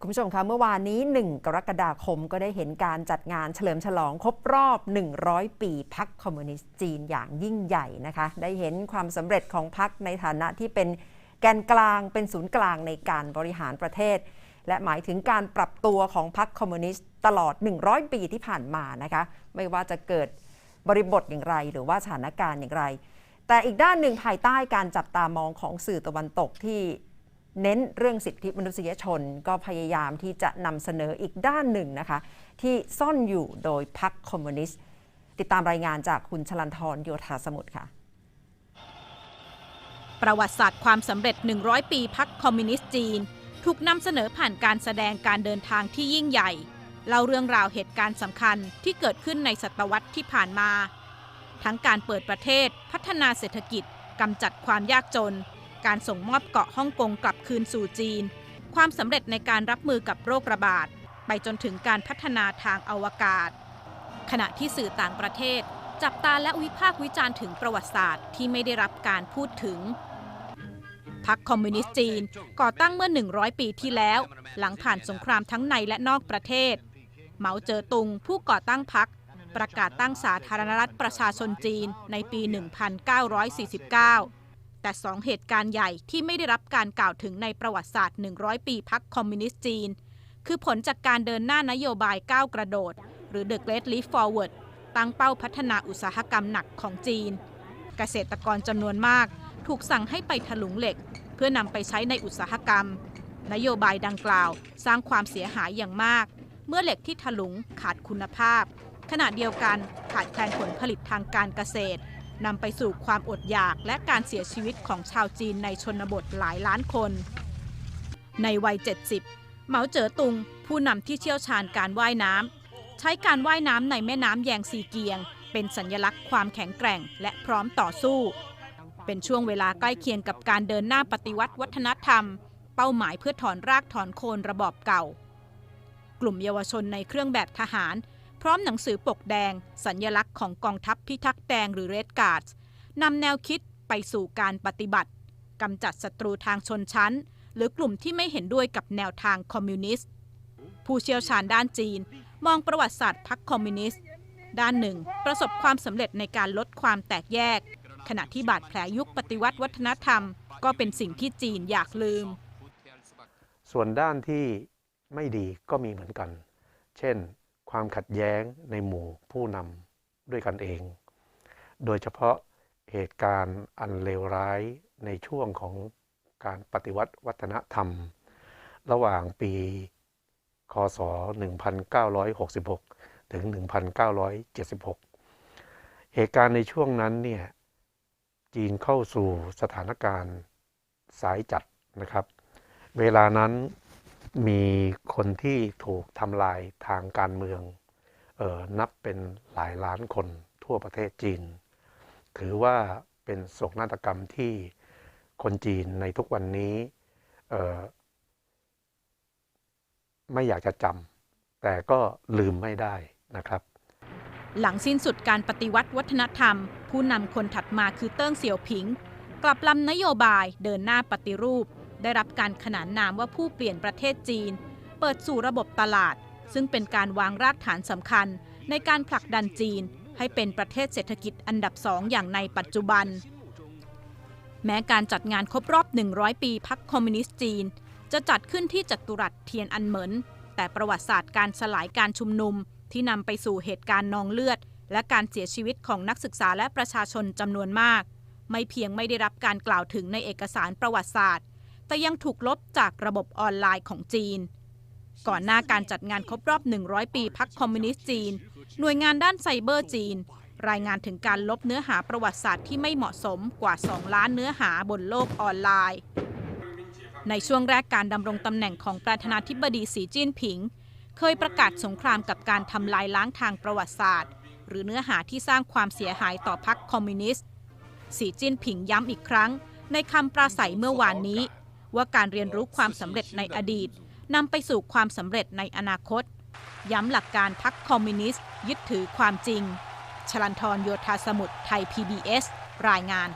คุณผู้ชมคะเมื่อวานนี้ 1 กรกฎาคมก็ได้เห็นการจัดงานเฉลิมฉลองครบรอบ 100 ปีพรรคคอมมิวนิสต์จีนอย่างยิ่งใหญ่นะคะ ได้เห็นความสำเร็จของพรรคในฐานะที่เป็นแกนกลางเป็นศูนย์กลางในการบริหารประเทศ และหมายถึงการปรับตัวของพรรคคอมมิวนิสต์ตลอด 100 ปีที่ผ่านมานะคะไม่ว่าจะเกิดบริบทอย่างไร หรือว่าสถานการณ์อย่างไร แต่อีกด้านหนึ่งภายใต้การจับตามองของสื่อตะวันตกที่ เน้นเรื่องสิทธิมนุษยชน ก็พยายามที่จะนำเสนออีกด้านหนึ่งนะคะ ที่ซ่อนอยู่โดยพรรคคอมมิวนิสต์ ติดตามรายงานจากคุณชลันทรโยธาสมุทรค่ะ ประวัติศาสตร์ความสำเร็จ 100 ปีพรรคคอมมิวนิสต์จีน ถูกนำเสนอผ่านการแสดงการเดินทางที่ยิ่งใหญ่เล่าเรื่องราวเหตุการณ์สำคัญที่เกิดขึ้นในศตวรรษที่ผ่านมา ทั้งการเปิดประเทศ พัฒนาเศรษฐกิจกำจัดความยากจน การส่งมอบเกาะฮ่องกงกลับคืนสู่จีน ความสำเร็จในการรับมือกับโรคระบาด ไปจนถึงการพัฒนาทางอวกาศ ขณะที่สื่อต่างประเทศ จับตาและวิพากษ์วิจารณ์ถึงประวัติศาสตร์ที่ไม่ได้รับการพูดถึงพรรคคอมมิวนิสต์จีน ก่อตั้งเมื่อ 100 ปีที่แล้ว หลังผ่านสงครามทั้งในและนอกประเทศ เหมาเจ๋อตุง ผู้ก่อตั้งพรรคประกาศตั้งสาธารณรัฐประชาชนจีนในปี 1949 แต่สองเหตุการณ์ใหญ่ที่ไม่ได้รับการกล่าวถึงในประวัติศาสตร์ 100 ปีพรรคคอมมิวนิสต์จีน คือผลจากการเดินหน้านโยบายก้าวกระโดด หรือ The Great Leap Forward ตั้งเป้าพัฒนาอุตสาหกรรมหนักของจีน เกษตรกรจำนวนมาก ถูกสั่งให้ไปถลุงเหล็ก เพื่อนำไปใช้ในอุตสาหกรรม นโยบายดังกล่าว สร้างความเสียหายอย่างมาก เมื่อเหล็กที่ถลุงขาดคุณภาพขณะเดียวกันขาดแคลนผลผลิตทางการเกษตร นำไปสู่ความอดอยากและการเสียชีวิตของชาวจีนในชนบทหลายล้านคน ในวัย 70 เหมาเจ๋อตุง ผู้นำที่เชี่ยวชาญการว่ายน้ำใช้การว่ายน้ำในแม่น้ำแยงซีเกียง เป็นสัญลักษณ์ความแข็งแกร่งและพร้อมต่อสู้ เป็นช่วงเวลาใกล้เคียงกับการเดินหน้าปฏิวัติวัฒนธรรม เป้าหมายเพื่อถอนรากถอนโคนระบอบเก่า กลุ่มเยาวชนในเครื่องแบบทหาร พร้อมหนังสือปกแดง สัญญลักษณ์ของกองทัพพิทักษ์แดงหรือ Red Guards นำแนวคิดไปสู่การปฏิบัติกำจัดศัตรูทางชนชั้น หรือกลุ่มที่ไม่เห็นด้วยกับแนวทางคอมมิวนิสต์ ผู้เชี่ยวชาญด้านจีน มองประวัติศาสตร์พรรคคอมมิวนิสต์ ด้านหนึ่ง ประสบความสำเร็จในการลดความแตกแยก ขณะที่บาดแผลยุคปฏิวัติวัฒนธรรม ก็เป็นสิ่งที่จีนอยากลืม ส่วนด้านที่ไม่ดีก็มีเหมือนกัน เช่น ความขัดแย้งในหมู่ผู้นำด้วยกันเอง โดยเฉพาะเหตุการณ์อันเลวร้ายในช่วงของการปฏิวัติวัฒนธรรม ระหว่างปี คศ 1966 ถึง 1976 เหตุการณ์ในช่วงนั้นเนี่ยจีนเข้าสู่สถานการณ์สายจัดนะครับ เวลานั้น มีคนที่ถูกทำลายทางการเมืองออนับเป็นหลายล้านคนทั่วประเทศจีน ถือว่าเป็นโศกนาฏกรรมที่คนจีนในทุกวันนี้ไม่อยากจะจำแต่ก็ลืมไม่ได้นะครับ หลังสิ้นสุดการปฏิวัติวัฒนธรรม ผู้นำคนถัดมาคือเติ้งเสี่ยวผิง กลับลำนโยบายเดินหน้าปฏิรูป ได้รับการขนานนามว่าผู้เปลี่ยนประเทศจีน เปิดสู่ระบบตลาด ซึ่งเป็นการวางรากฐานสำคัญ ในการผลักดันจีน ให้เป็นประเทศเศรษฐกิจอันดับสองอย่างในปัจจุบัน แม้การจัดงานครบรอบ 100 ปีพรรคคอมมิวนิสต์จีน จะจัดขึ้นที่จัตุรัสเทียนอันเหมินแต่ประวัติศาสตร์การสลายการชุมนุมที่นำไปสู่เหตุการณ์นองเลือด และการเสียชีวิตของนักศึกษาและประชาชนจำนวนมาก ไม่เพียงไม่ได้รับการกล่าวถึงในเอกสารประวัติศาสตร์ แต่ยังถูกลบจากระบบออนไลน์ของจีน ก่อนหน้าการจัดงานครบรอบ 100 ปีพรรคคอมมิวนิสต์จีน หน่วยงานด้านไซเบอร์จีน รายงานถึงการลบเนื้อหาประวัติศาสตร์ที่ไม่เหมาะสมกว่า 2 ล้านเนื้อหาบนโลกออนไลน์ ในช่วงแรกการดำรงตำแหน่งของประธานาธิบดีสีจิ้นผิง เคยประกาศสงครามกับการทำลายล้างทางประวัติศาสตร์ หรือเนื้อหาที่สร้างความเสียหายต่อพรรคคอมมิวนิสต์สีจิ้นผิงย้ำอีกครั้ง ในคำปราศัยเมื่อวานนี้ ว่าการเรียนรู้ความสำเร็จในอดีตนำไปสู่ความสำเร็จในอนาคต ย้ำหลักการพรรคคอมมิวนิสต์ ยึดถือความจริง ชลันทรโยธาสมุทรไทย PBS รายงาน